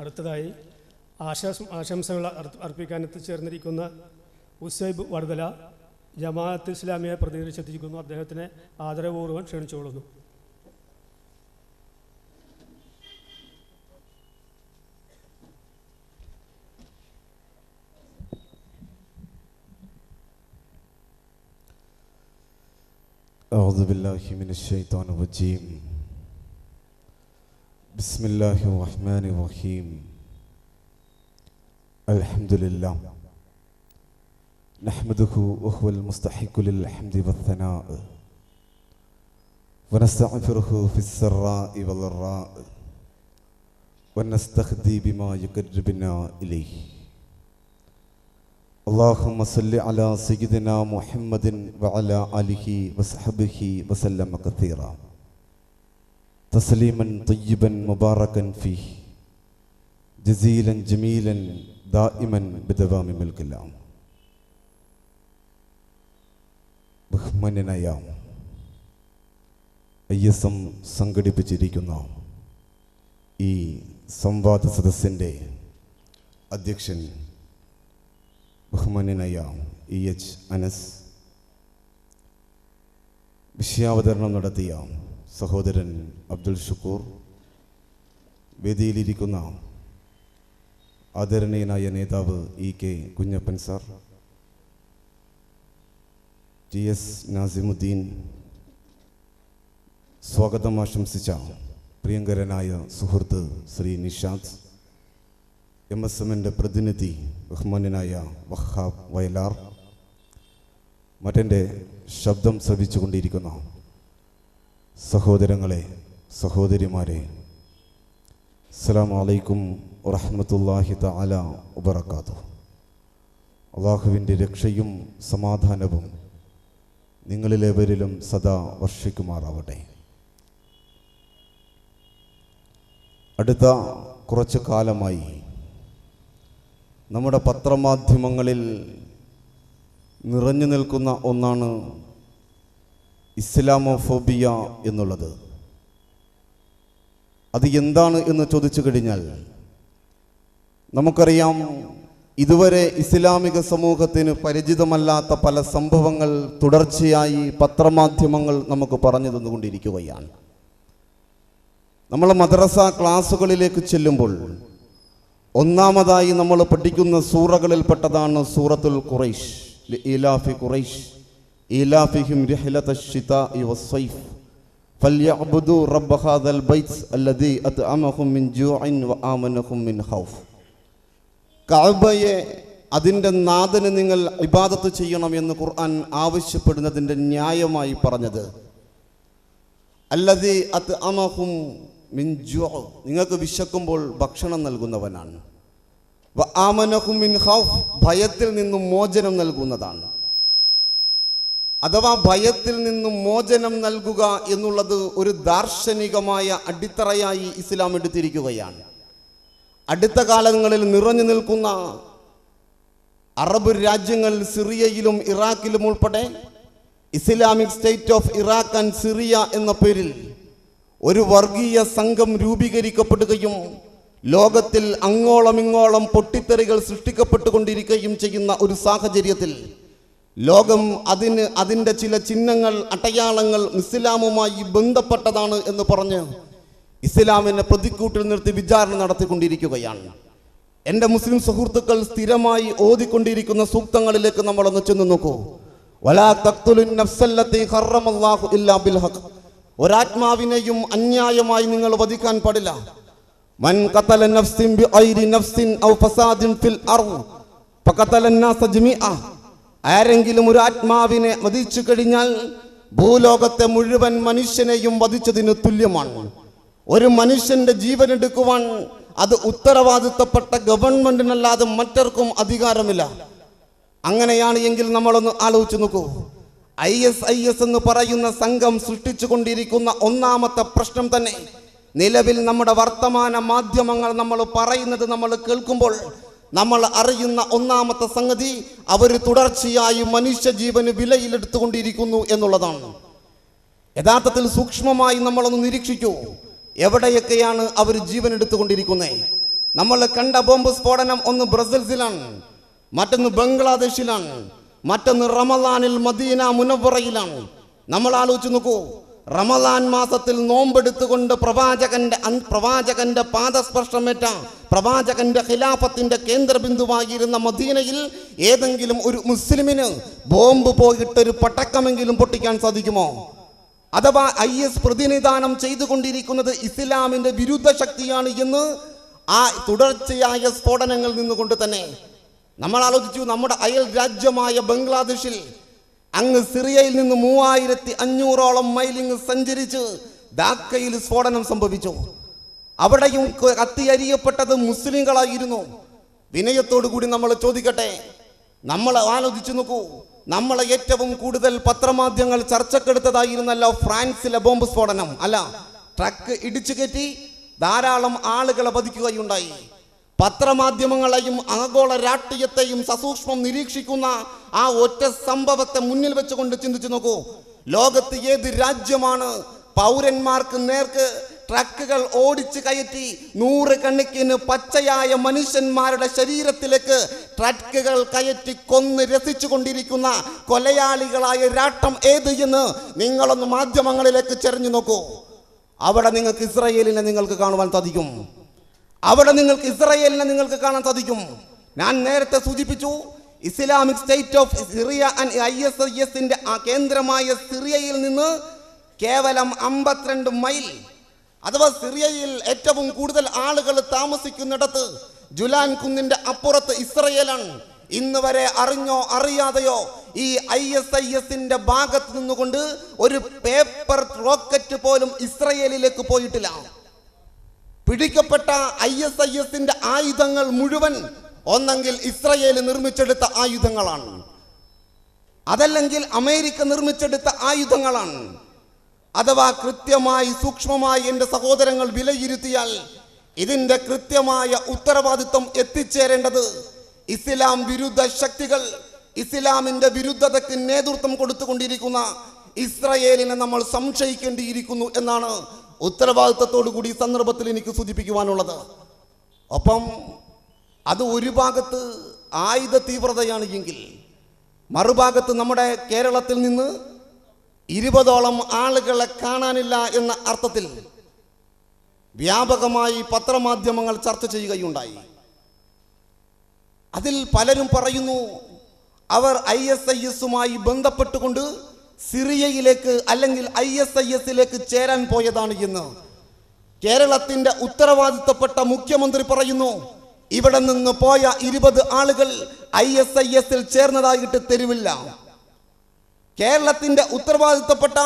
അടുത്തതായി ആശാസ് ആശംസകൾ അർപ്പ- അർപ്പിക്കാൻ എത്തിച്ചേർന്നിരിക്കുന്ന ഉസൈബ് വടുതല ജമാഅത്ത് ഇസ്ലാമിയെ പ്രതിനിധീകരിച്ചെത്തിയിരിക്കുന്നു അദ്ദേഹത്തിനെ ആദരപൂർവ്വം ക്ഷണിച്ചുകൊള്ളുന്നു أعوذ بالله من الشيطان الرجيم بسم الله الرحمن الرحيم. الحمد لله. نحمده وهو المستحق للحمد والثناء. ونستغفره في السراء والضراء ونستهدي بما يقربنا إليه. اللهم صل على سيدنا محمد وعلى آله وصحبه وسلم كثيرا. തസ്ലീമൻ തയ്യിബൻ മുബാറകൻ ഫി ജസീലൻ ജമീലൻ ദാഇമൻ ബിദവാമി മിൽക്കില്ലാം ബഹുമാന്യനായ ഐ എസ് എം സംഘടിപ്പിച്ചിരിക്കുന്ന ഈ സംവാദ സദസ്സിന്റെ അധ്യക്ഷൻ ബഹുമാന്യനായ ഇ എച്ച് അനസ് വിഷയാവതരണം നടത്തിയ സഹോദരൻ അബ്ദുൽ ഷുക്കൂർ വേദിയിലിരിക്കുന്ന ആദരണീയനായ നേതാവ് E K Kunhappan sir T S Nasimuddin സ്വാഗതം ആശംസിച്ച പ്രിയങ്കരനായ സുഹൃത്ത് ശ്രീ നിഷാദ് എം എസ് എമ്മിന്റെ പ്രതിനിധി ബഹ്മാനായ വഹാബ് വയലാർ മറ്റെന്റെ ശബ്ദം ശ്രവിച്ചുകൊണ്ടിരിക്കുന്ന. സഹോദരങ്ങളെ സഹോദരിമാരെ അസ്സലാമു അലൈക്കും വറഹ്മത്തുള്ളാഹി തആല വബറകാത്തു അള്ളാഹുവിന്റെ രക്ഷയും സമാധാനവും നിങ്ങളിലേവരിലും സദാ വർഷിക്കുമാറാവട്ടെ. അടുത്ത കുറച്ചു കാലമായി നമ്മുടെ പത്രമാധ്യമങ്ങളിൽ നിറഞ്ഞു നിൽക്കുന്ന ഒന്നാണ് ഇസ്ലാമോഫോബിയ എന്നുള്ളത്. അത് എന്താണ് എന്ന് ചോദിച്ചു കഴിഞ്ഞാൽ നമുക്കറിയാം ഇതുവരെ ഇസ്ലാമിക സമൂഹത്തിന് പരിചിതമല്ലാത്ത പല സംഭവങ്ങൾ തുടർച്ചയായി പത്രമാധ്യമങ്ങൾ നമുക്ക് പറഞ്ഞു തന്നുകൊണ്ടിരിക്കുകയാണ്. നമ്മൾ മദ്രസ ക്ലാസ്സുകളിലേക്ക് ചെല്ലുമ്പോൾ ഒന്നാമതായി നമ്മൾ പഠിക്കുന്ന സൂറകളിൽപ്പെട്ടതാണ് സൂറത്തുൽ ഖുറൈഷ് ഇലാഫി ഖുറൈഷ്. ഇലാഫിഹിം റിഹ്ലത الشتاء والصيف فليعبدوا رب هذا البيت الذي أطعمهم من جوع وآمنهم من خوف കഅബയെ അതിൻ്റെ നാഥന് നിങ്ങൾ ഇബാദത്ത് ചെയ്യണം എന്ന് ഖുർആൻ ആവശ്യപ്പെടുന്നതിൻ്റെ ന്യായമായി പറഞ്ഞത് അല്ലതി അത് അമഹും മിൻ ജുഅ. നിങ്ങൾക്ക് വിശക്കുമ്പോൾ ഭക്ഷണം നൽകുന്നവനാണ് വ ആമനഹും മിൻ ഖൗഫ്. ഭയത്തിൽ നിന്നും മോചനം നൽകുന്നതാണ് അഥവാ ഭയത്തിൽ നിന്നും മോചനം നൽകുക എന്നുള്ളത് ഒരു ദാർശനികമായ അടിത്തറയായി ഇസ്ലാം എടുത്തിരിക്കുകയാണ്. അടുത്ത കാലങ്ങളിൽ നിറഞ്ഞു നിൽക്കുന്ന അറബ് രാജ്യങ്ങൾ സിറിയയിലും ഇറാഖിലും ഉൾപ്പെടെ Islamic State of Iraq and Syria എന്ന പേരിൽ ഒരു വർഗീയ സംഘം രൂപീകരിക്കപ്പെടുകയും ലോകത്തിൽ അങ്ങോളം ഇങ്ങോളം പൊട്ടിത്തെറികൾ സൃഷ്ടിക്കപ്പെട്ടുകൊണ്ടിരിക്കുകയും ചെയ്യുന്ന ഒരു സാഹചര്യത്തിൽ ലോകം അതിന് അതിൻ്റെ ചില ചിഹ്നങ്ങൾ അടയാളങ്ങൾ ഇസ്ലാമുമായി ബന്ധപ്പെട്ടതാണ് എന്ന് പറഞ്ഞ് ഇസ്ലാമിനെ പ്രതിക്കൂട്ടിൽ നിർത്തി വിചാരണ നടത്തിക്കൊണ്ടിരിക്കുകയാണ് എൻ്റെ മുസ്ലിം സുഹൃത്തുക്കൾ സ്ഥിരമായി ഓതിക്കൊണ്ടിരിക്കുന്ന സൂക്തങ്ങളിലേക്ക് നമ്മളൊന്ന് ചെന്ന് നോക്കൂ വലാ തഖ്തുലുൻ നഫ്സല്ലത്തി ഹറമല്ലാഹു ഇല്ലാ ബിൽ ഹഖ് ഒരാത്മാവിനെയും അന്യായമായി നിങ്ങൾ വധിക്കാൻ പാടില്ല മൻ ഖതല നഫ്സിൻ ബിഗൈരി നഫ്സിൻ ഔ ഫസാദിൻ ഫിൽ അർദ് ഫഖതല الناس ജമീഅ ആരെങ്കിലും ഒരു ആത്മാവിനെ വധിച്ചു കഴിഞ്ഞാൽ ഭൂലോകത്തെ മുഴുവൻ മനുഷ്യനെയും വധിച്ചതിന് തുല്യമാണ്. ഒരു മനുഷ്യന്റെ ജീവൻ എടുക്കുവാൻ അത് ഉത്തരവാദിത്തപ്പെട്ട ഗവൺമെന്റിനല്ലാതെ മറ്റർക്കും അധികാരമില്ല. അങ്ങനെയാണ് എങ്കിൽ നമ്മളൊന്ന് ആലോചിച്ച് നോക്കൂ. ഐ എസ് ഐ എസ് എന്ന് പറയുന്ന സംഘം സൃഷ്ടിച്ചു കൊണ്ടിരിക്കുന്ന ഒന്നാമത്തെ പ്രശ്നം തന്നെ നിലവിൽ നമ്മുടെ വർത്തമാന മാധ്യമങ്ങൾ നമ്മൾ പറയുന്നത് നമ്മൾ കേൾക്കുമ്പോൾ നമ്മൾ അറിയുന്ന ഒന്നാമത്തെ സംഗതി അവർ തുടർച്ചയായി മനുഷ്യജീവന് വിലയിലെടുത്തുകൊണ്ടിരിക്കുന്നു എന്നുള്ളതാണ്. യഥാർത്ഥത്തിൽ സൂക്ഷ്മമായി നമ്മളൊന്ന് നിരീക്ഷിക്കൂ. എവിടെയൊക്കെയാണ് അവർ ജീവൻ എടുത്തുകൊണ്ടിരിക്കുന്നത് നമ്മൾ കണ്ട ബോംബ് സ്ഫോടനം ഒന്ന് ബ്രസൽസിലാണ് മറ്റൊന്ന് ബംഗ്ലാദേശിലാണ് മറ്റൊന്ന് റമദാനിൽ മദീന മുനവറയിലാണ് നമ്മൾ ആലോചിച്ച് നോക്കൂ റമദാൻ മാസത്തിൽ നോമ്പെടുത്തുകൊണ്ട് പ്രവാചകന്റെ പ്രവാചകന്റെ പാദസ്പർശമേറ്റ പ്രവാചകന്റെ ഖിലാഫത്തിന്റെ കേന്ദ്രബിന്ദുവായിരുന്ന മദീനയിൽ ഏതെങ്കിലും ഒരു മുസ്ലിമിന് ബോംബ് പോയിട്ടൊരു പട്ടക്കമെങ്കിലും പൊട്ടിക്കാൻ സാധിക്കുമോ? അഥവാ ഐ എസ് പ്രതിനിധാനം ചെയ്തുകൊണ്ടിരിക്കുന്നത് ഇസ്ലാമിന്റെ വിരുദ്ധ ശക്തിയാണ് എന്ന് ആ തുടർച്ചയായ സ്ഫോടനങ്ങളിൽ നിന്നുകൊണ്ട് തന്നെ നമ്മൾ ആലോചിച്ചു നമ്മുടെ അയൽ രാജ്യമായ ബംഗ്ലാദേശിൽ അങ്ങ് സിറിയയിൽ നിന്ന് മൂവായിരത്തി അഞ്ഞൂറോളം മൈലിങ് സഞ്ചരിച്ച് ധാക്കയിൽ സ്ഫോടനം സംഭവിച്ചു. അവിടെയും കത്തിയരിയപ്പെട്ടത് മുസ്ലിങ്ങളായിരുന്നു. വിനയത്തോടു കൂടി നമ്മൾ ചോദിക്കട്ടെ നമ്മൾ ആലോചിച്ചു നോക്കൂ നമ്മളെ ഏറ്റവും കൂടുതൽ പത്രമാധ്യമങ്ങൾ ചർച്ചക്കെടുത്തതായിരുന്നല്ലോ ഫ്രാൻസിലെ ബോംബ് സ്ഫോടനം. അല്ല ട്രക്ക് ഇടിച്ചു കയറ്റി ധാരാളം ആളുകളെ വധിക്കുകയുണ്ടായി. പത്രമാധ്യമങ്ങളെയും ആഗോള രാഷ്ട്രീയത്തെയും സസൂക്ഷ്മം നിരീക്ഷിക്കുന്ന ആ ഒറ്റ സംഭവത്തെ മുന്നിൽ വെച്ചുകൊണ്ട് ചിന്തിച്ചു നോക്കൂ. ലോകത്ത് ഏത് രാജ്യമാണ് പൗരന്മാർക്ക് നേർക്ക് ട്രക്കുകൾ ഓടിച്ച് കയറ്റി നൂറ് കണക്കിന് പച്ചയായ മനുഷ്യന്മാരുടെ ശരീരത്തിലേക്ക് ട്രക്കുകൾ കയറ്റി കൊന്ന് രസിച്ചു കൊണ്ടിരിക്കുന്ന കൊലയാളികളായ രാഷ്ട്രം ഏത് എന്ന് നിങ്ങളൊന്ന് മാധ്യമങ്ങളിലേക്ക് ചെറിഞ്ഞു നോക്കൂ. അവിടെ നിങ്ങൾക്ക് ഇസ്രയേലിനെ നിങ്ങൾക്ക് കാണുവാൻ സാധിക്കും. അവിടെ നിങ്ങൾക്ക് ഇസ്രയേലിനെ നിങ്ങൾക്ക് കാണാൻ സാധിക്കും. ഞാൻ നേരത്തെ സൂചിപ്പിച്ചു Islamic State of Syria and I S I എസിന്റെ കേന്ദ്രമായ സിറിയയിൽ നിന്ന് കേവലം അമ്പത്തിരണ്ട് മൈൽ അഥവാ സിറിയയിൽ ഏറ്റവും കൂടുതൽ ആളുകൾ താമസിക്കുന്നിടത്ത് ജുലാൻ കുന്നിന്റെ അപ്പുറത്ത് ഇസ്രയേലാണ്. ഇന്ന് വരെ അറിഞ്ഞോ അറിയാതെയോ ഈ ഐ എസ് ഐ എസിന്റെ ഭാഗത്ത് നിന്നുകൊണ്ട് ഒരു പേപ്പർ റോക്കറ്റ് പോലും ഇസ്രയേലിലേക്ക് പോയിട്ടില്ല. പിടിക്കപ്പെട്ട ഐ എസ് ഐ എസിന്റെ ആയുധങ്ങൾ മുഴുവൻ ഒന്നെങ്കിൽ ഇസ്രയേൽ നിർമ്മിച്ചെടുത്ത ആയുധങ്ങളാണ്. അതല്ലെങ്കിൽ അമേരിക്ക നിർമ്മിച്ചെടുത്ത ആയുധങ്ങളാണ്. അഥവാ കൃത്യമായി സൂക്ഷ്മമായി എന്റെ സഹോദരങ്ങൾ വിലയിരുത്തിയാൽ ഇതിന്റെ കൃത്യമായ ഉത്തരവാദിത്വം എത്തിച്ചേരേണ്ടത് ഇസ്ലാം വിരുദ്ധ ശക്തികൾ ഇസ്ലാമിന്റെ വിരുദ്ധതയ്ക്ക് നേതൃത്വം കൊടുത്തുകൊണ്ടിരിക്കുന്ന ഇസ്രയേലിനെ നമ്മൾ സംശയിക്കേണ്ടിയിരിക്കുന്നു എന്നാണ് ഉത്തരവാദിത്തത്തോടു കൂടി ഈ സന്ദർഭത്തിൽ എനിക്ക് സൂചിപ്പിക്കുവാനുള്ളത്. ഒപ്പം അത് ഒരു ഭാഗത്ത് ആയുധ തീവ്രതയാണ് എങ്കിൽ മറുഭാഗത്ത് നമ്മുടെ കേരളത്തിൽ നിന്ന് ഇരുപതോളം ആളുകളെ കാണാനില്ല എന്ന അർത്ഥത്തിൽ വ്യാപകമായി പത്രമാധ്യമങ്ങൾ ചർച്ച ചെയ്യുകയുണ്ടായി. അതിൽ പലരും പറയുന്നു അവർ ഐ എസ് ഐ എസുമായി ബന്ധപ്പെട്ടുകൊണ്ട് സിറിയയിലേക്ക് അല്ലെങ്കിൽ ഐ എസ് ഐ എസിലേക്ക് ചേരാൻ പോയതാണ് ഇന്ന്. കേരളത്തിന്റെ ഉത്തരവാദിത്തപ്പെട്ട മുഖ്യമന്ത്രി പറയുന്നു ഇവിടെ നിന്ന് പോയ ഇരുപത് ആളുകൾ ഐ എസ് ഐ എസിൽ ചേർന്നതായിട്ട് തെരുവില്ല. കേരളത്തിന്റെ ഉത്തരവാദിത്തപ്പെട്ട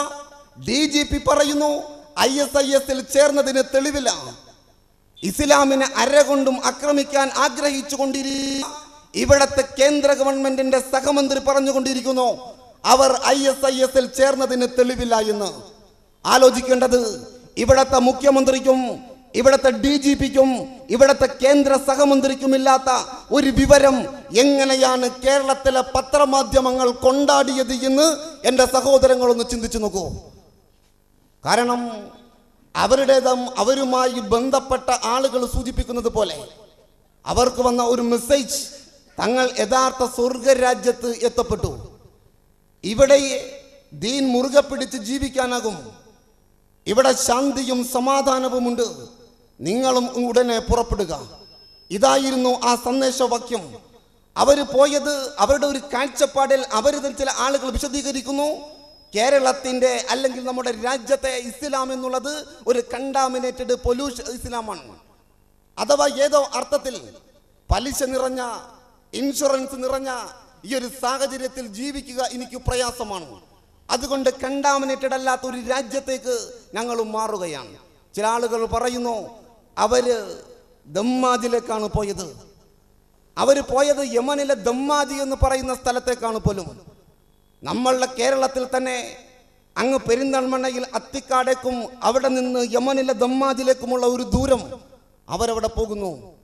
ഡി ജി പി പറയുന്നു ഐ എസ് ഐ എസിൽ ചേർന്നതിന് തെളിവില്ല. ഇസ്ലാമിനെ അരകൊണ്ടും ആക്രമിക്കാൻ ആഗ്രഹിച്ചു കൊണ്ടിരിക്കുന്ന ഇവിടത്തെ കേന്ദ്ര ഗവൺമെന്റിന്റെ സഹമന്ത്രി പറഞ്ഞുകൊണ്ടിരിക്കുന്നു അവർ ഐ എസ് ഐ എസിൽ ചേർന്നതിന് തെളിവില്ല എന്ന് ആലോചിക്കേണ്ടത് ഇവിടത്തെ മുഖ്യമന്ത്രിക്കും ഇവിടത്തെ ഡി ജി പിക്കും ഇവിടത്തെ കേന്ദ്ര സഹമന്ത്രിക്കും ഇല്ലാത്ത ഒരു വിവരം എങ്ങനെയാണ് കേരളത്തിലെ പത്രമാധ്യമങ്ങൾ കൊണ്ടാടിയത് എന്ന് എന്റെ സഹോദരങ്ങളൊന്ന് ചിന്തിച്ചു നോക്കൂ. കാരണം അവരുടേതും അവരുമായി ബന്ധപ്പെട്ട ആളുകൾ സൂചിപ്പിക്കുന്നത് പോലെ അവർക്ക് വന്ന ഒരു മെസ്സേജ് തങ്ങൾ യഥാർത്ഥ സ്വർഗരാജ്യത്ത് എത്തപ്പെട്ടു. ഇവിടെ ദീൻ മുറുകെ പിടിച്ച് ജീവിക്കാനാകും. ഇവിടെ ശാന്തിയും സമാധാനവുമുണ്ട് നിങ്ങളും ഉടനെ പുറപ്പെടുക. ഇതായിരുന്നു ആ സന്ദേശവാക്യം. അവർ പോയത് അവരുടെ ഒരു കാഴ്ചപ്പാടിൽ അവർ ചില ആളുകൾ വിശദീകരിക്കുന്നു. കേരളത്തിന്റെ അല്ലെങ്കിൽ നമ്മുടെ രാജ്യത്തെ ഇസ്ലാം എന്നുള്ളത് ഒരു കണ്ടാമിനേറ്റഡ് പൊല്യൂഷൻ ഇസ്ലാമാണ്. അഥവാ ഏതോ അർത്ഥത്തിൽ പലിശ നിറഞ്ഞ ഇൻഷുറൻസ് നിറഞ്ഞ ഈ ഒരു സാഹചര്യത്തിൽ ജീവിക്കുക എനിക്ക് പ്രയാസമാണ്. അതുകൊണ്ട് കണ്ടാമിനേറ്റഡ് അല്ലാത്ത ഒരു രാജ്യത്തേക്ക് ഞങ്ങൾ മാറുകയാണ്. ചില ആളുകൾ പറയുന്നു അവർ ദമ്മാജിലേക്കാണ് പോയത്. അവർ പോയത് യമനിലെ ദമ്മാജി എന്ന് പറയുന്ന സ്ഥലത്തേക്കാണ് പോലും. നമ്മളുടെ കേരളത്തിൽ തന്നെ അങ്ങ് പെരിന്തൽമണ്ണയിൽ അത്തിക്കാടേക്കും അവിടെ നിന്ന് യമനിലെ ദമ്മാജിലേക്കുമുള്ള ഒരു ദൂരം അവരവിടെ പോകുന്നു.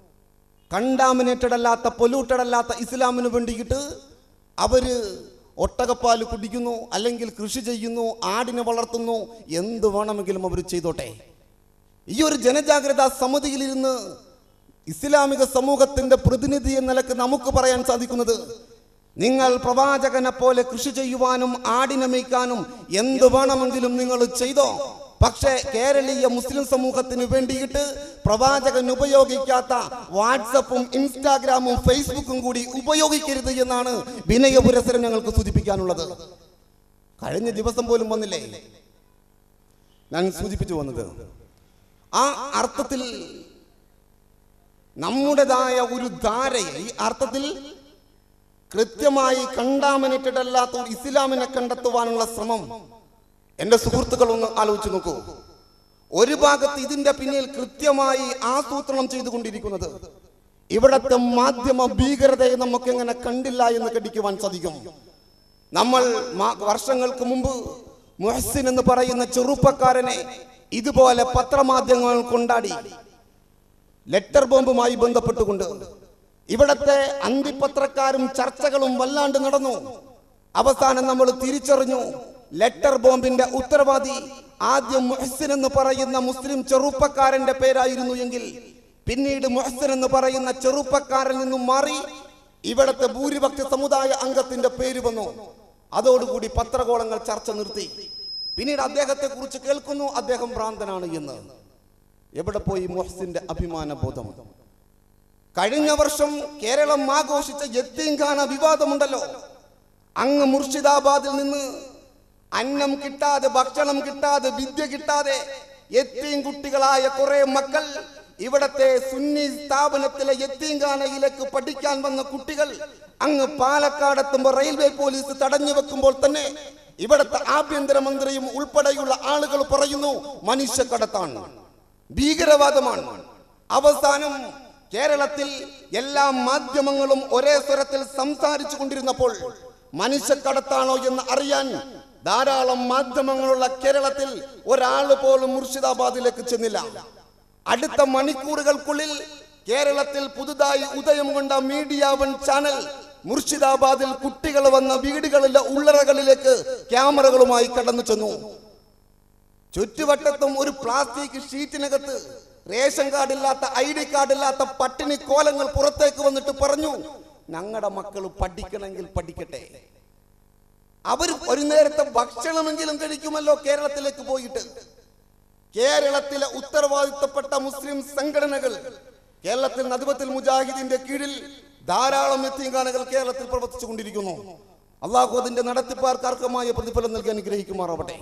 കണ്ടാമിനേറ്റഡ് അല്ലാത്ത പൊല്യൂട്ടഡ് അല്ലാത്ത ഇസ്ലാമിന് വേണ്ടിയിട്ട് അവർ ഒട്ടകപ്പാൽ കുടിക്കുന്നു അല്ലെങ്കിൽ കൃഷി ചെയ്യുന്നു ആടിനെ വളർത്തുന്നു എന്ത് വേണമെങ്കിലും അവർ ചെയ്തോട്ടെ. ഈ ഒരു ജനജാഗ്രതാ സമിതിയിലിരുന്ന് ഇസ്ലാമിക സമൂഹത്തിന്റെ പ്രതിനിധി എന്ന നിലയ്ക്ക് നമുക്ക് പറയാൻ സാധിക്കുന്നത് നിങ്ങൾ പ്രവാചകനെ പോലെ കൃഷി ചെയ്യുവാനും ആടിനെ മേയ്ക്കാനും എന്ത് വേണമെങ്കിലും നിങ്ങൾ ചെയ്തോ. പക്ഷേ കേരളീയ മുസ്ലിം സമൂഹത്തിന് വേണ്ടിയിട്ട് പ്രവാചകൻ ഉപയോഗിക്കാത്ത വാട്സപ്പും ഇൻസ്റ്റാഗ്രാമും ഫേസ്ബുക്കും കൂടി ഉപയോഗിക്കരുത് എന്നാണ് വിനയ പുരസരം ഞങ്ങൾക്ക് സൂചിപ്പിക്കാനുള്ളത്. കഴിഞ്ഞ ദിവസം പോലും വന്നില്ലേ? ഞാൻ സൂചിപ്പിച്ചു വന്നത്. ആ അർത്ഥത്തിൽ നമ്മുടേതായ ഒരു ധാരയെ ഈ അർത്ഥത്തിൽ കൃത്യമായി ഒരു ഇസ്ലാമിനെ കണ്ടെത്തുവാനുള്ള ശ്രമം എന്റെ സുഹൃത്തുക്കൾ ഒന്ന് ആലോചിച്ച് നോക്കൂ. ഒരു ഭാഗത്ത് ഇതിന്റെ പിന്നിൽ കൃത്യമായി ആസൂത്രണം ചെയ്തുകൊണ്ടിരിക്കുന്നത് ഇവിടത്തെ മാധ്യമ ഭീകരതയെ നമുക്ക് എങ്ങനെ കണ്ടില്ല എന്ന് കടിക്കുവാൻ സാധിക്കും. നമ്മൾ വർഷങ്ങൾക്ക് മുമ്പ് മുഹസിൻ എന്ന് പറയുന്ന ചെറുപ്പക്കാരനെ ഇതുപോലെ പത്രമാധ്യമങ്ങൾ കൊണ്ടാടി ലെറ്റർ ബോംബുമായി ബന്ധപ്പെട്ടുകൊണ്ട് ഇവിടത്തെ അന്തിപത്രക്കാരും ചർച്ചകളും വല്ലാണ്ട് നടന്നു. അവസാനം നമ്മൾ തിരിച്ചറിഞ്ഞു ലെറ്റർ ബോംബിന്റെ ഉത്തരവാദി ആദ്യം മുഹസിൻ എന്ന് പറയുന്ന മുസ്ലിം ചെറുപ്പക്കാരന്റെ പേരായിരുന്നു എങ്കിൽ പിന്നീട് മുഹസിൻ എന്ന് പറയുന്ന ചെറുപ്പക്കാരൻ നിന്നും മാറി ഇവിടത്തെ ഭൂരിപക്ഷ സമുദായ അംഗത്തിന്റെ പേര് വന്നു. അതോടുകൂടി പത്രകോളങ്ങൾ ചർച്ച നിർത്തി. പിന്നീട് അദ്ദേഹത്തെ കുറിച്ച് കേൾക്കുന്നു. അദ്ദേഹം ഭ്രാന്തനാണ് എന്ന്. എവിടെ പോയി മുഹസിന്റെ അഭിമാന ബോധം? കഴിഞ്ഞ വർഷം കേരളം ആഘോഷിച്ച യത്തീംഖാന വിവാദമുണ്ടല്ലോ. അങ്ങ് മുർഷിദാബാദിൽ നിന്ന് അന്നം കിട്ടാതെ ഭക്ഷണം കിട്ടാതെ വിദ്യ കിട്ടാതെ എത്തിയും കുട്ടികളായ കുറെ മക്കൾ ഇവിടത്തെ സുന്നി സ്ഥാപനത്തിലെ എത്തിങ്കാനയിലേക്ക് പഠിക്കാൻ വന്ന കുട്ടികൾ അങ്ങ് പാലക്കാടെത്തുമ്പോൾ റെയിൽവേ പോലീസ് തടഞ്ഞു വെക്കുമ്പോൾ തന്നെ ഇവിടത്തെ ആഭ്യന്തരമന്ത്രിയും ഉൾപ്പെടെയുള്ള ആളുകൾ പറയുന്നു മനുഷ്യക്കടത്താണ്. ഭീകരവാദമാണ്. അവസാനം കേരളത്തിൽ എല്ലാ മാധ്യമങ്ങളും ഒരേ സ്വരത്തിൽ സംസാരിച്ചു കൊണ്ടിരുന്നപ്പോൾ മനുഷ്യക്കടത്താണോ എന്ന് അറിയാൻ ധാരാളം മാധ്യമങ്ങളുള്ള കേരളത്തിൽ ഒരാൾ പോലും മുർഷിദാബാദിലേക്ക് ചെന്നില്ല. അടുത്ത മണിക്കൂറുകൾക്കുള്ളിൽ കേരളത്തിൽ പുതുതായി ഉദയം കൊണ്ട മീഡിയ വൺ ചാനൽ മുർഷിദാബാദിൽ കുട്ടികൾ വന്ന വീടുകളിലെ ഉള്ളറകളിലേക്ക് ക്യാമറകളുമായി കടന്നു ചെന്നു. ചുറ്റുവട്ടത്തും ഒരു പ്ലാസ്റ്റിക് ഷീറ്റിനകത്ത് റേഷൻ കാർഡില്ലാത്ത ഐ ഡി കാർഡില്ലാത്ത പട്ടിണി കോലങ്ങൾ പുറത്തേക്ക് വന്നിട്ട് പറഞ്ഞു ഞങ്ങളുടെ മക്കൾ പഠിക്കണമെങ്കിൽ പഠിക്കട്ടെ. അവർ ഒരു നേരത്തെ ഭക്ഷണമെങ്കിലും കഴിക്കുമല്ലോ കേരളത്തിലേക്ക് പോയിട്ട്. കേരളത്തിലെ ഉത്തരവാദിത്തപ്പെട്ട മുസ്ലിം സംഘടനകൾ കേരളത്തിൽ നദുബത്തിൽ മുജാഹിദിന്റെ കീഴിൽ ധാരാളം എത്തിയങ്കാനകൾ കേരളത്തിൽ പ്രവർത്തിച്ചു കൊണ്ടിരിക്കുന്നു അള്ളാഹു അതിന്റെ നടത്തിപ്പാർക്ക് പ്രതിഫലം നൽകി അനുഗ്രഹിക്കുമാറാവട്ടെ.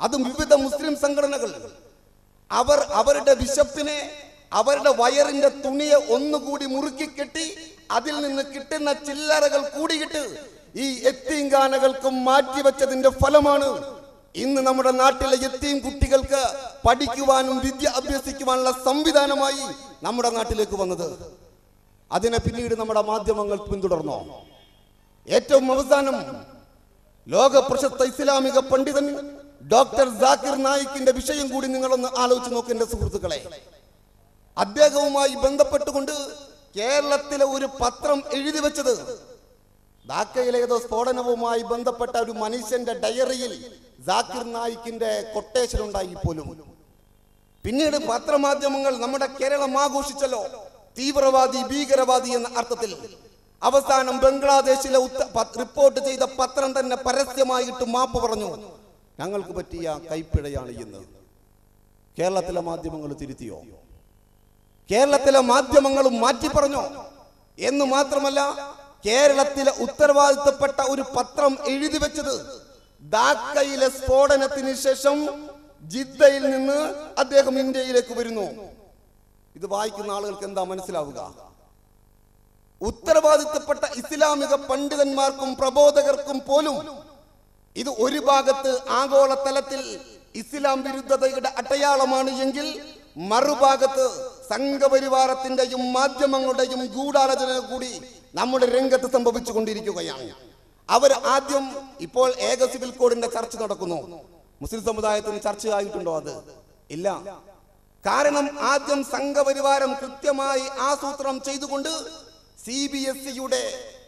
അതും വിവിധ മുസ്ലിം സംഘടനകൾ അവർ അവരുടെ ബിഷപ്പിനെ അവരുടെ വയറിന്റെ തുണിയെ ഒന്നുകൂടി മുറുക്കി കെട്ടി അതിൽ നിന്ന് കിട്ടുന്ന ചില്ലറകൾ കൂടിയിട്ട് ഈ എത്തീങ്കാനകൾക്കും മാറ്റിവെച്ചതിന്റെ ഫലമാണ് ഇന്ന് നമ്മുടെ നാട്ടിലെ എത്തീം കുട്ടികൾക്ക് പഠിക്കുവാനും വിദ്യ അഭ്യസിക്കുവാനുള്ള സംവിധാനമായി നമ്മുടെ നാട്ടിലേക്ക് വന്നത്. അതിനെ പിന്നീട് നമ്മുടെ മാധ്യമങ്ങൾ പിന്തുടർന്നു? ഏറ്റവും അവസാനം ലോക പ്രശസ്ത ഇസ്ലാമിക പണ്ഡിതൻ ഡോക്ടർ ജാക്കിർ നായിക്കിന്റെ വിഷയം കൂടി നിങ്ങളൊന്ന് ആലോചിച്ച് നോക്കേണ്ട സുഹൃത്തുക്കളെ. അദ്ദേഹവുമായി ബന്ധപ്പെട്ടുകൊണ്ട് കേരളത്തിലെ ഒരു പത്രം എഴുതി വെച്ചത് ധാക്കയിലെ സ്ഫോടനവുമായി ബന്ധപ്പെട്ട ഒരു മനുഷ്യന്റെ ഡയറിയിൽ ജാക്കിർ നായിക്കിന്റെ കൊട്ടേഷൻ ഉണ്ടായി പോലും. പിന്നീട് പത്രമാധ്യമങ്ങൾ നമ്മുടെ കേരളം ആഘോഷിച്ചല്ലോ. തീവ്രവാദി ഭീകരവാദി എന്ന അർത്ഥത്തിൽ. അവസാനം ബംഗ്ലാദേശിലെ റിപ്പോർട്ട് ചെയ്ത പത്രം തന്നെ പരസ്യമായിട്ട് മാപ്പ് പറഞ്ഞു. ഞങ്ങൾക്ക് പറ്റിയ കൈപ്പിഴയാണ് ഇന്ന്. കേരളത്തിലെ മാധ്യമങ്ങൾ തിരുത്തിയോ? കേരളത്തിലെ മാധ്യമങ്ങളും മാറ്റി പറഞ്ഞോ? എന്ന് മാത്രമല്ല കേരളത്തിലെ ഉത്തരവാദിത്തപ്പെട്ട ഒരു പത്രം എഴുതി വെച്ചത് ധാക്കയിലെ സ്ഫോടനത്തിന് ശേഷം ജിദ്ദയിൽ നിന്ന് അദ്ദേഹം ഇന്ത്യയിലേക്ക് വരുന്നു. ഇത് വായിക്കുന്ന ആളുകൾക്ക് എന്താ മനസ്സിലാവുക? ഉത്തരവാദിത്തപ്പെട്ട ഇസ്ലാമിക പണ്ഡിതന്മാർക്കും പ്രബോധകർക്കും പോലും ഇത് ഒരു ഭാഗത്ത് ആഗോളതലത്തിൽ ഇസ്ലാം വിരുദ്ധതയുടെ അടയാളമാണ് എങ്കിൽ മറുഭാഗത്ത് സംഘപരിവാരത്തിന്റെയും മാധ്യമങ്ങളുടെയും ഗൂഢാലോചന കൂടി നമ്മുടെ രംഗത്ത് സംഭവിച്ചു കൊണ്ടിരിക്കുകയാണ് അവർ ആദ്യം ഇപ്പോൾ ഏക സിവിൽ കോഡിന്റെ ചർച്ച നടക്കുന്നു. മുസ്ലിം സമുദായത്തിന് ചർച്ചയായിട്ടുണ്ടോ അത്? ഇല്ല. കാരണം ആദ്യം സംഘപരിവാരം കൃത്യമായി ആസൂത്രണം ചെയ്തുകൊണ്ട് സി ബി എസ് സിയുടെ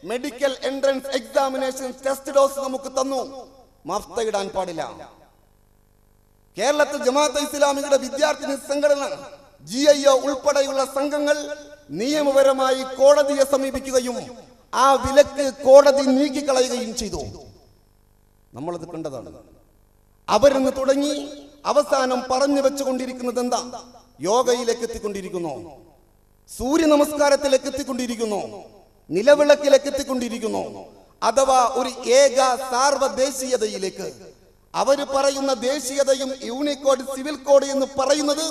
medical entrance examination test dose നമുക്ക് തന്നു. മഫ്ത ഇടാൻ പാടില്ല. കേരളത്തിൽ ജമാഅത്ത് ഇസ്ലാമികളുടെ വിദ്യാർത്ഥി സംഘടന ജി ഐ ഒ ഉൾപ്പെടെയുള്ള സംഘങ്ങൾ നിയമപരമായി കോടതിയെ സമീപിക്കുകയും ആ വിലക്ക് കോടതി നീക്കിക്കളയുകയും ചെയ്തു. നമ്മളത് കണ്ടതാണ്. അവരിന്ന് തുടങ്ങി അവസാനം പറഞ്ഞു വെച്ചുകൊണ്ടിരിക്കുന്നത് എന്താ? യോഗയിലേക്ക് എത്തിക്കൊണ്ടിരിക്കുന്നു. സൂര്യ നമസ്കാരത്തിലേക്ക് എത്തിക്കൊണ്ടിരിക്കുന്നു. നിലവിളക്കിലേക്ക് എത്തിക്കൊണ്ടിരിക്കുന്നു. അഥവാ ഒരു ഏക സാർവദേശീയതയിലേക്ക് അവർ പറയുന്ന ദേശീയതയും യൂണിക്കോഡ് സിവിൽ കോഡ് എന്ന് പറയുന്നത്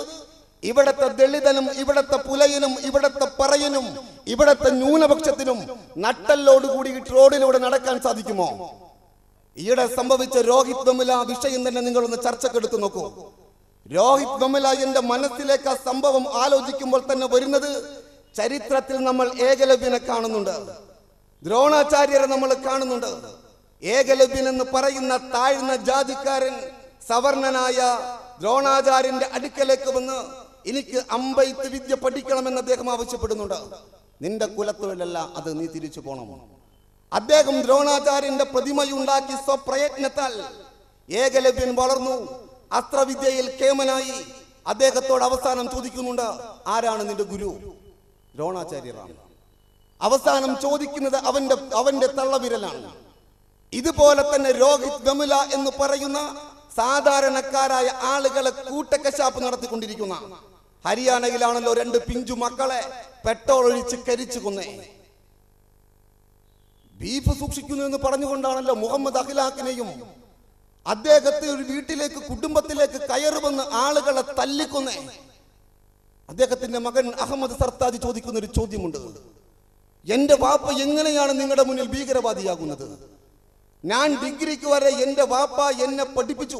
ഇവിടത്തെ ദളിതനും ഇവിടത്തെ പുലയനും ഇവിടത്തെ പറയനും ഇവിടത്തെ ന്യൂനപക്ഷത്തിനും നട്ടല്ലോട് കൂടി റോഡിലൂടെ നടക്കാൻ സാധിക്കുമോ? ഈയിടെ സംഭവിച്ച രോഹിത് വെമുല വിഷയം തന്നെ നിങ്ങളൊന്ന് ചർച്ചക്കെടുത്ത് നോക്കൂ. രോഹിത് വെമുല എന്റെ മനസ്സിലേക്ക് ആ സംഭവം ആലോചിക്കുമ്പോൾ തന്നെ വരുന്നത് ചരിത്രത്തിൽ നമ്മൾ ഏകലവ്യനെ കാണുന്നുണ്ട്. ദ്രോണാചാര്യരെ നമ്മൾ കാണുന്നുണ്ട്. ഏകലവ്യൻ എന്ന് പറയുന്ന താഴ്ന്ന ജാതിക്കാരൻ സവർണനായ ദ്രോണാചാര്യന്റെ അടുക്കലേക്ക് വന്ന് എനിക്ക് അമ്പയത്ത് വിദ്യ പഠിക്കണമെന്ന് അദ്ദേഹം ആവശ്യപ്പെടുന്നുണ്ട്. നിന്റെ കുലത്തൊഴിലല്ല അത് നീ തിരിച്ചു പോണം. അദ്ദേഹം ദ്രോണാചാര്യന്റെ പ്രതിമയുണ്ടാക്കി സ്വപ്രയത്നത്താൽ ഏകലവ്യൻ വളർന്നു. അസ്ത്രവിദ്യയിൽ കേമനായി അദ്ദേഹത്തോട് അവസാനം ചോദിക്കുന്നുണ്ട് ആരാണ് നിന്റെ ഗുരു? ദ്രോണാചാര്യരാണ് അവസാനം ചോദിക്കുന്നത് അവന്റെ അവന്റെ തള്ളവിരലാണ്. ഇതുപോലെ തന്നെ രോഹിത് വെമുല എന്ന് പറയുന്ന സാധാരണക്കാരായ ആളുകളെ കൂട്ടക്കശാപ്പ് നടത്തിക്കൊണ്ടിരിക്കുന്ന ഹരിയാനയിലാണല്ലോ രണ്ട് പിഞ്ചു മക്കളെ പെട്രോൾ ഒഴിച്ച് കരിച്ചു കൊന്നേ. ബീഫ് സൂക്ഷിക്കുന്നു എന്ന് പറഞ്ഞുകൊണ്ടാണല്ലോ മുഹമ്മദ് അഖിലാഖിനെയും അദ്ദേഹത്തെ ഒരു വീട്ടിലേക്ക് കുടുംബത്തിലേക്ക് കയറുമെന്ന് ആളുകളെ തല്ലിക്കൊന്നേ. അദ്ദേഹത്തിന്റെ മകൻ അഹമ്മദ് സർത്താജ് ചോദിക്കുന്ന ഒരു ചോദ്യമുണ്ട്. എന്റെ വാപ്പ എങ്ങനെയാണ് നിങ്ങളുടെ മുന്നിൽ ഭീകരവാദിയാകുന്നത്? ഞാൻ ഡിഗ്രിക്ക് വരെ എന്റെ വാപ്പ എന്നെ പഠിപ്പിച്ചു.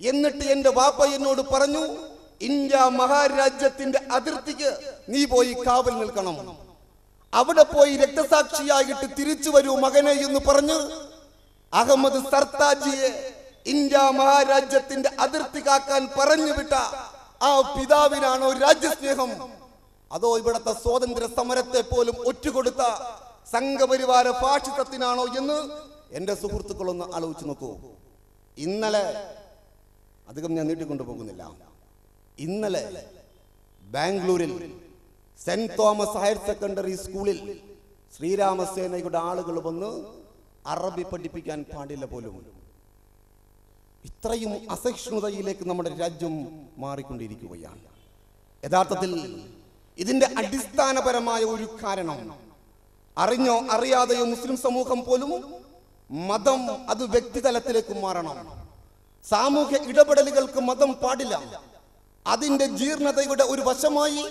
എന്നിട്ട് എന്റെ വാപ്പ എന്നോട് പറഞ്ഞു ഇന്ത്യ മഹാരാജ്യത്തിന്റെ അതിർത്തിക്ക് നീ പോയി കാവൽ നിൽക്കണം. അവിടെ പോയി രക്തസാക്ഷിയായിട്ട് തിരിച്ചു വരൂ മകനെ എന്ന് പറഞ്ഞ് അഹമ്മദ് സർത്താജിയെ ഇന്ത്യ മഹാരാജ്യത്തിന്റെ അതിർത്തി കാക്കാൻ പറഞ്ഞു വിട്ട ആ പിതാവിനാണോ രാജ്യസ്നേഹം. അതോ ഇവിടത്തെ സ്വാതന്ത്ര്യ സമരത്തെ പോലും ഒറ്റുകൊടുത്ത സംഘപരിവാര ഫാഷിസത്തിനാണോ എന്ന് എന്റെ സുഹൃത്തുക്കളൊന്ന് ആലോചിച്ച് നോക്കൂ. ഇന്നലെ അധികം ഞാൻ നീട്ടിക്കൊണ്ടു പോകുന്നില്ല. ഇന്നലെ ബാംഗ്ലൂരിൽ സെന്റ് തോമസ് ഹയർ സെക്കൻഡറി സ്കൂളിൽ ശ്രീരാമസേനയുടെ ആളുകൾ വന്ന് അറബി പഠിപ്പിക്കാൻ പാടില്ല പോലും. ഇത്രയും അസഹിഷ്ണുതയിലേക്ക് നമ്മുടെ രാജ്യം മാറിക്കൊണ്ടിരിക്കുകയാണ്. യഥാർത്ഥത്തിൽ ഇതിന്റെ അടിസ്ഥാനപരമായ ഒരു കാരണം അറിഞ്ഞോ അറിയാതെയോ മുസ്ലിം സമൂഹം പോലും മതം അത് വ്യക്തിതലത്തിലേക്ക് മാറണം. സാമൂഹ്യ ഇടപെടലുകൾക്ക് മതം പാടില്ല. അതിന്റെ ജീർണതയുടെ ഒരു വശമായി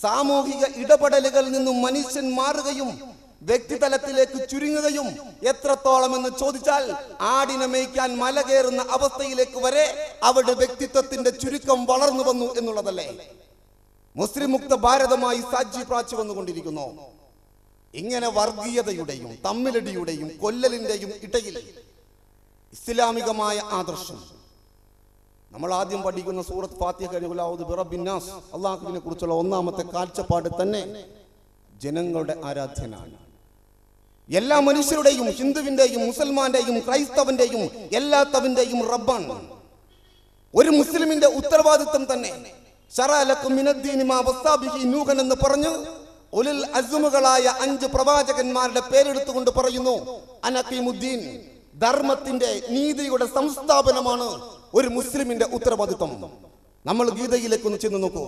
സാമൂഹിക ഇടപെടലുകളിൽ നിന്നും മനുഷ്യൻ മാറുകയും വ്യക്തിതലത്തിലേക്ക് ചുരുങ്ങുകയും എത്രത്തോളം എന്ന് ചോദിച്ചാൽ ആടിനെ മേയ്ക്കാൻ മല കയറുന്ന അവസ്ഥയിലേക്ക് വരെ അവരുടെ വ്യക്തിത്വത്തിന്റെ ചുരുക്കം വളർന്നു വന്നു എന്നുള്ളതല്ലേ? മുസ്ലിം മുക്ത ഭാരതമായി സാജി പ്രാച്ചു വന്നുകൊണ്ടിരിക്കുന്നു. ഇങ്ങനെ വർഗീയതയുടെയും തമ്മിലടിയുടെയും കൊല്ലലിന്റെയും ഇടയിൽ ഇസ്ലാമികമായ ആദർശം. നമ്മൾ ആദ്യം പഠിക്കുന്ന സൂറത്ത് ഫാത്തിഹ കഴിഞ്ഞുലാവുത് ബിറബിന്നാസ് അള്ളാഹുവിനെ കുറിച്ചുള്ള ഒന്നാമത്തെ കാഴ്ചപ്പാട് തന്നെ ജനങ്ങളുടെ ആരാധ്യനാണ്. എല്ലാ മനുഷ്യരുടെയും ഹിന്ദുവിന്റെയും മുസൽമാന്റെയും ക്രൈസ്തവന്റെയും എല്ലാത്തവന്റെയും റബ്ബാണ്. ഒരു മുസ്ലിമിന്റെ ഉത്തരവാദിത്വം തന്നെ എന്ന് പറഞ്ഞു ഉലിൽ അസുമുകളായ അഞ്ച് പ്രവാചകന്മാരുടെ പേരെടുത്തുകൊണ്ട് പറയുന്നു അനക്കീമുദ്ദീൻ ധർമ്മത്തിന്റെ നീതിയുടെ സംസ്ഥാപനമാണ് ഒരു മുസ്ലിമിന്റെ ഉത്തരവാദിത്വം. നമ്മൾ ഗീതയിലേക്ക് ഒന്ന് ചെന്ന് നോക്കൂ.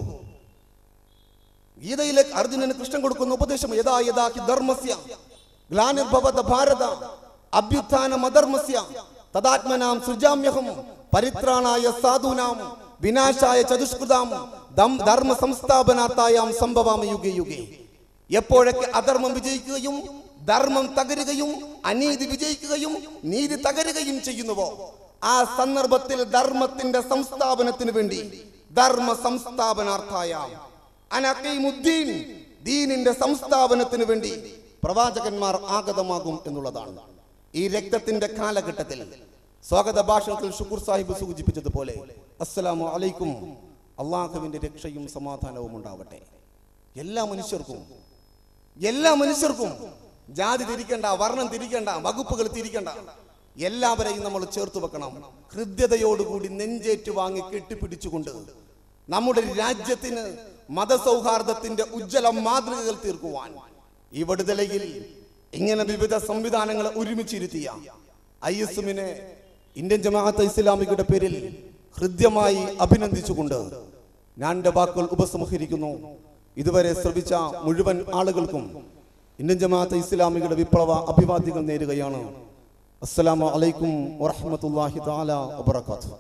ഗീതയിലെ അർജുനന് കൃഷ്ണൻ കൊടുക്കുന്ന ഉപദേശം യഥാ യഥാ ഹി ധർമ്മസ്യ ഗ്ലാനിർഭവത ഭാരത അഭ്യുത്ഥാനം അധർമ്മസ്യ തദാത്മനാം സൃജാമ്യഹം പരിത്രാണായ സാധുനാം വിനാശായ ചതുഷ്കൃതാം ധർമ്മ സംസ്ഥാപനാത്തായാം സംഭവാമ യുഗേ യുഗേ. എപ്പോഴൊക്കെ അധർമ്മം വിജയിക്കുകയും ധർമ്മം തകരുകയും അനീതി വിജയിക്കുകയും നീതി തകരുകയും ചെയ്യുന്നുവോ? ആ സന്ദർഭത്തിൽ ധർമ്മത്തിന്റെ സംസ്ഥാപനത്തിന് വേണ്ടി ധർമ്മ സംസ്ഥാപനാർത്ഥായ അനക്കീമുദ്ദീൻ ദീനിന്റെ സംസ്ഥാപനത്തിന് വേണ്ടി പ്രവാചകന്മാർ ആഗതമാകും എന്നുള്ളതാണ്. ഈ രക്തത്തിന്റെ കാലഘട്ടത്തിൽ സ്വാഗത ഭാഷണത്തിൽ ഷുക്കൂർ സാഹിബ് സൂചിപ്പിച്ചതുപോലെ അസ്സലാമു അലൈക്കും. അള്ളാഹുവിന്റെ രക്ഷയും സമാധാനവും ഉണ്ടാവട്ടെ. എല്ലാ മനുഷ്യർക്കും എല്ലാ മനുഷ്യർക്കും ജാതി തിരിക്കണ്ട വർണം തിരിക്കണ്ട വകുപ്പുകൾ തിരിക്കണ്ട. എല്ലാവരെയും നമ്മൾ ചേർത്ത് വെക്കണം. ഹൃദ്യതയോടുകൂടി നെഞ്ചേറ്റ് വാങ്ങി കെട്ടിപ്പിടിച്ചുകൊണ്ട് നമ്മുടെ രാജ്യത്തിന് മതസൗഹാർദ്ദത്തിന്റെ ഉജ്ജ്വല മാതൃകകൾ തീർക്കുവാൻ ഈ വിടുതലയിൽ ഇങ്ങനെ വിവിധ സംവിധാനങ്ങളെ ഒരുമിച്ചിരുത്തിയ ഐ എസ് എമ്മിനെ ഇന്ത്യൻ ജമാഅത്ത് ഇസ്ലാമികയുടെ പേരിൽ ഹൃദ്യമായി അഭിനന്ദിച്ചുകൊണ്ട് ഞാൻ വാക്കുകൾ ഉപസംഹരിക്കുന്നു. ഇതുവരെ ശ്രവിച്ച മുഴുവൻ ആളുകൾക്കും ഇന്ത്യൻ ജമാഅത്ത് ഇസ്ലാമികളുടെ വിപ്ലവ അഭിവാദ്യങ്ങൾ നേരുകയാണ്. അസ്സലാമു അലൈക്കും വറഹ്മത്തുള്ളാഹി തആല വബറകാതുഹു.